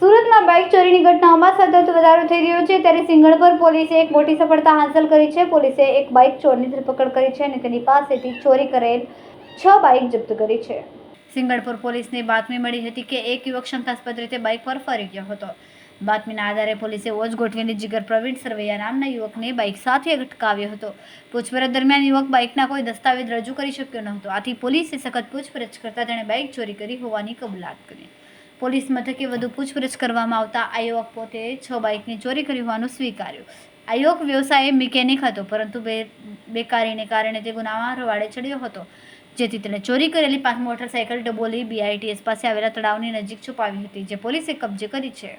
સુરતમાં બાઇક ચોરીની ઘટનાઓમાં સતત વધારો થઈ રહ્યો છે. ત્યારે સિંગણપર પોલીસે એક મોટી સફળતા હાંસલ કરી છે. પોલીસે એક બાઇક ચોરની ધરપકડ કરી છે અને તેની પાસેથી ચોરી કરેલ છ બાઇક જપ્ત કરી છે. સિંગણપુર પોલીસને બાતમી મળી હતી કે એક યુવક શંકાસ્પદ રીતે બાઇક પર ફરી ગયો હતો. બાતમીના આધારે પોલીસે ઓજ ગોઠવીને જીગર પ્રવીણ સરવૈયા નામના યુવકને બાઇક સાથે અટકાવ્યો હતો. પૂછપરછ દરમિયાન યુવક બાઇકના કોઈ દસ્તાવેજ રજૂ કરી શક્યો ન હતો આથી પોલીસે સખત પૂછપરછ કરતા તેણે બાઇક ચોરી કરી હોવાની કબૂલાત કરી. પોલીસ મથકે વધુ પૂછપરછ કરવામાં આવતા આ યુવક પોતે છ બાઇકની ચોરી કરી હોવાનું સ્વીકાર્યું. આ યુવક વ્યવસાયે મિકેનિક હતો, પરંતુ બે બેકારીને કારણે તે ગુનામાં રવાડે ચડ્યો હતો, જેથી તેણે ચોરી કરેલી પાંચ મોટરસાઇકલ ડબોલી બીઆઈટીએસ પાસે આવેલા તળાવની નજીક છુપાવી હતી, જે પોલીસે કબજે કરી છે.